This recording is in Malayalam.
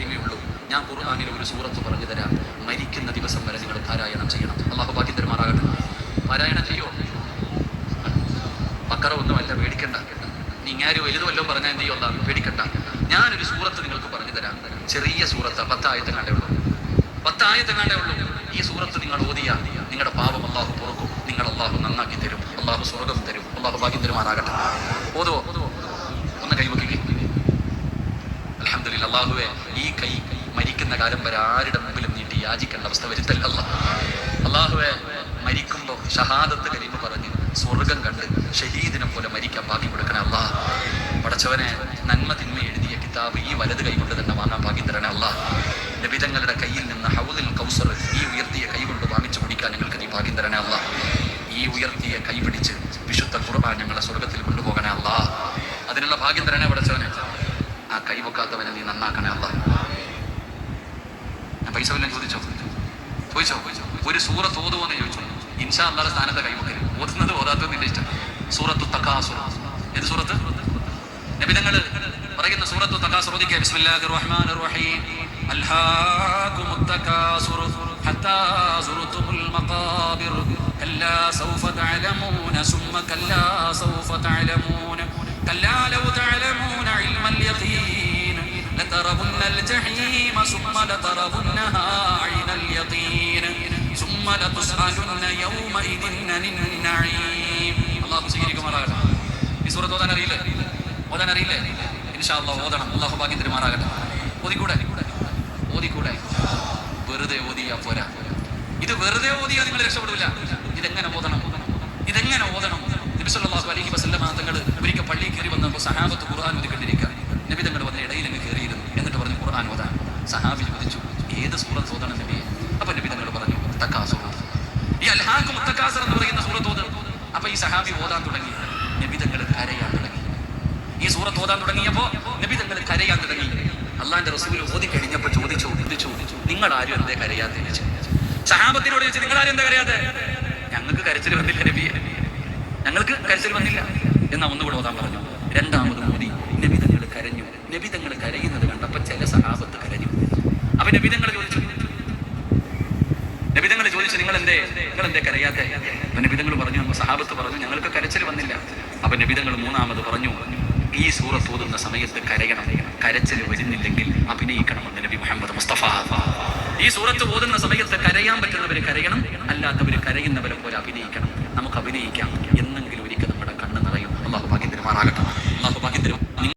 കാര്യമേ ഉള്ളൂ. ഞാൻ ഖുർആാനിൽ ഒരു സൂറത്ത് പറഞ്ഞു തരാം. മരിക്കുന്ന ദിവസം വരെ നിങ്ങൾ പാരായണം ചെയ്യണം. അള്ളാഹു ബാക്കി തരുമാറാകട്ടെ പാരായണം ചെയ്യോ? പക്കറ ഒന്നുമല്ല പേടിക്കണ്ട. നിങ്ങാര് വലുത് വല്ലതും പറഞ്ഞാൽ എന്ത് ചെയ്യുമല്ല പേടിക്കണ്ട. ഞാനൊരു സൂറത്ത് നിങ്ങൾക്ക് പറഞ്ഞു തരാം. ചെറിയ സൂറത്ത് പത്തായത്തെ കണ്ടേ ഉള്ളൂ. പത്തായത്തെ കണ്ടേ ഉള്ളൂ. ഈ സൂറത്ത് നിങ്ങൾ ഓതിയാ നിങ്ങളുടെ പാപം അള്ളാഹു പുറക്കും. നിങ്ങൾ അള്ളാഹു നന്നാക്കി തരും. അള്ളാഹു സ്വർഗം തരും. അള്ളാഹു ഭാഗ്യം തരുമാറാകട്ടെ ഓതോ ഒന്ന് കൈവക്കി അലഹമില്ല അള്ളാഹുവെ ഈ കൈ മരിക്കുന്ന കാലം വരെ ആരുടെ മുമ്പിലും നീട്ടി യാചിക്കേണ്ട അവസ്ഥ വരുത്തല്ല. അള്ളാഹുവെ മരിക്കുമ്പോൾ ഷഹാദത്ത് കരിമ പറഞ്ഞ് സ്വർഗം കണ്ട് ഷഹീദിനെ പോലെ മരിക്കാൻ ഭാഗ്യം കൊടുക്കണേ അള്ളാഹ് പടച്ചവനെ നന്മ തിന്മ എഴുതിയ കിതാബ് ഈ വലത് കൈ കൊണ്ട് തന്നെ വാങ്ങാൻ ഭാഗ്യം തരണേ അള്ളാഹ് നബിതങ്ങളുടെ കയ്യിൽ നിന്ന് ഹൗദിൽ കൗസർ ഈ ഉയർത്തിയ കൈ കൊണ്ട് വാങ്ങിച്ചു കുടിക്കാൻ ഞങ്ങൾക്ക് നീ ഭാഗ്യം തരണേ അള്ളാഹ് ഈ ഉയർത്തിയ കൈ പിടിച്ച് വിശുദ്ധ കുർബാൻ ഞങ്ങളെ സ്വർഗത്തിൽ കൊണ്ടുപോകണേ അള്ളാഹ് അതിനുള്ള ഭാഗ്യം തരണേ പടച്ചവനെ. നന്നാക്കണേ അല്ല ഞാൻ പൈസ വല്ലതും ചോദിച്ചോ? ചോദിച്ചോ ഒരു സൂറത്ത് ഓതുവോന്ന് ചോദിച്ചു? ഇൻഷാ അല്ലാതെ സ്ഥാനത്തെ കൈവക്കരുത് ഓതുന്നത് ഓതാത്തത് നിന്റെ ഇഷ്ടം. സൂറത്തു തക്കാസുറ ഏത് സൂറത്ത്? നബിതങ്ങൾ പറയുന്ന സൂറത്തു തക്കാസുർ ഓദിക്കുക ബിസ്മില്ലാഹിർ റഹ്മാനിർ റഹീം. അൽഹാകുമുത് തകാസുർ ഹത്താ സുറുത്തുമുൽ മഖാബിർ. കല്ലാ സൗഫ തഅലമൂന സുമ്മ കല്ലാ സൗഫ തഅലമൂന. കല്ലാ ലൗ തഅലമൂന ഈ സൂറത്ത് ഓതാൻ ഓതാൻ ഇൻഷാ ഓതണം. വെറുതെ പോരാ. ഇത് വെറുതെ ഓതിയാ നിങ്ങൾ രക്ഷപ്പെടില്ല ഇതെങ്ങനെ ഓതണം? ഇതെങ്ങനെ ഓതണം? നബിസല്ലാഹു അലൈഹി വസല്ലമ തങ്ങൾ ഒരിക്കൽ പള്ളിയിൽ കയറി വന്നപ്പോൾ സഹാബത്ത് ഖുർആൻ ഓതിക്കൊണ്ടിരിക്കുക നബി തങ്ങൾ വന്ന ഇടയിൽ അങ്ങ് കയറിയിരുന്നു. എന്നിട്ട് പറഞ്ഞു ഖുർആൻ ഓതാൻ സഹാബി ചോദിച്ചു ഏത് സൂറത്ത് ഓതണം നബിയെ അപ്പൊ നബി തങ്ങൾ പറഞ്ഞു മുത്തക്കാസുർ ഈ അൽഹാഖ് മുത്തക്കാസർ എന്ന് പറയുന്ന സൂറത്ത് ഓത് ഈ സഹാബി ഓതാൻ തുടങ്ങി. നബി തങ്ങൾ കരയാൻ തുടങ്ങി. ഈ സൂറത്ത് ഓതാൻ തുടങ്ങിയപ്പോ നബി തങ്ങൾ കരയാൻ തുടങ്ങി. അള്ളാന്റെ റസൂൽ ഓതി കഴിഞ്ഞപ്പോ ചോദിച്ചു ചോദിച്ചു നിങ്ങൾ ആരും എന്തേ കരയാതെ സഹാബത്തിനോട് ചോദിച്ചു നിങ്ങൾ ആരും എന്താ കരയാതെ ഞങ്ങൾക്ക് കരച്ചിൽ വന്നില്ല നബിയെ. ഞങ്ങൾക്ക് കരച്ചിൽ വന്നില്ല. എന്നാ ഒന്നുകൂടെ ഓതാൻ പറഞ്ഞു. രണ്ടാമത് മോദി നബി തങ്ങൾ കരഞ്ഞു. നബി തങ്ങൾ കരയുന്നത് കണ്ടപ്പോ ചില സഹാബത്ത് കരഞ്ഞു. അപ്പൊ നബി തങ്ങൾ ചോദിച്ചു നബിതങ്ങൾ ചോദിച്ചു നിങ്ങൾ എന്തേ നിങ്ങൾ എന്തേ കരയാത്തെ? അപ്പൊ നബിതങ്ങൾ പറഞ്ഞു സഹാബത്ത് പറഞ്ഞു ഞങ്ങൾക്ക് കരച്ചിൽ വന്നില്ല. അപ്പൊ നബിതങ്ങൾ മൂന്നാമത് പറഞ്ഞു ഈ സൂറത്ത് ഓതുന്ന സമയത്ത് കരയണം. കരച്ചിൽ വരുന്നില്ലെങ്കിൽ അഭിനയിക്കണമെന്ന് നബി മുഹമ്മദ് മുസ്തഫ. ഈ സൂറത്ത് ഓതുന്ന സമയത്ത് കരയാൻ പറ്റുന്നവര് കരയണം അല്ലാത്തവര് കരയുന്നവരെ പോലെ അഭിനയിക്കണം. നമുക്ക് അഭിനയിക്കാം. എന്നെങ്കിലും ഒരിക്കൽ നമ്മുടെ കണ്ണ് നിറയും. അള്ളാഹു ഭാഗ്യം പെരുമാറാകട്ടെ